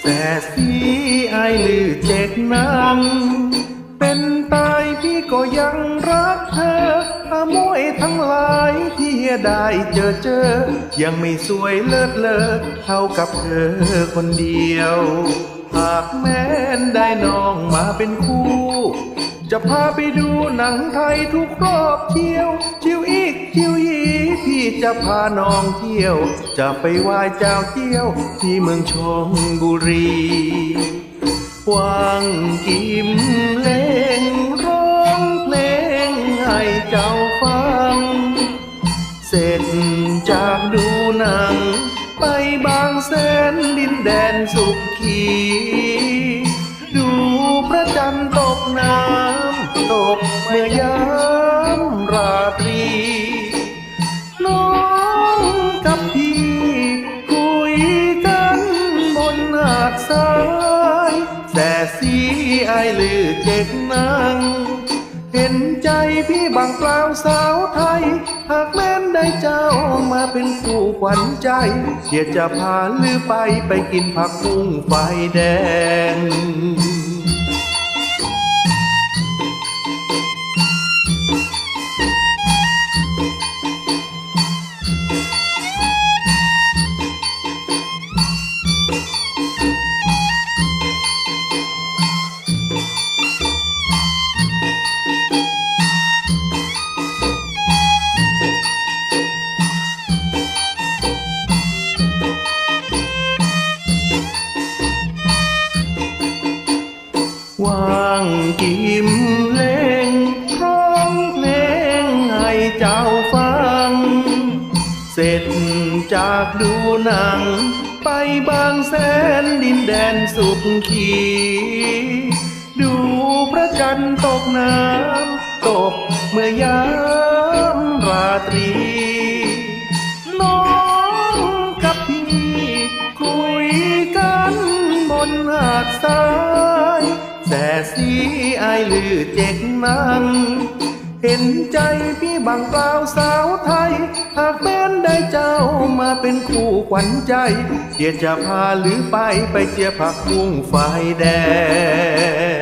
แสสีไอลือเจกนางเป็นตายพี่ก็ยังรักเธออมวทั้งหลายที่ได้เจอเจอ ยังไม่สวยเลิศเลอเท่ากับเธอคนเดียว หากแม้นได้น้องมาเป็นคู่ จะพาไปดูหนังไทยทุกรอบเที่ยว ชิวอีกชิวยีพี่จะพาน้องเที่ยว จะไปไหว้เจ้าเที่ยว ที่เมืองชลบุรีวังกิมเลงร้องเพลงให้เจ้าฟัง เสร็จจากดูหนัง ไปบางแสนดินแดนสุขี ราตรีน้องกับพี่คุยกันบนหาดทรายแต่สีไอลือเจ็กนังเห็นใจพี่บางเปล่าสาวไทย หากแม้นได้เจ้ามาเป็นคู่ขวัญใจเดี๋ยวจะพาลือไปไปกินผักบุ้งไฟแดง วางกิมเล่งร้องเพลงให้เจ้าฟัง เสร็จจากดูหนัง ไปบางแสนดินแดนสุขขีดูพระจันทร์ตกน้ำตกเมื่อยามราตรี น้องกับพี่คุยกันบนหาดทรายายลือเจ็กนังเห็นใจพี่บางกล่าวสาวไทย หากแม้นได้เจ้ามาเป็นคู่ขวัญใจเดี๋ยจะพาหรือไปไปเจียผักบุ้งไฟแดง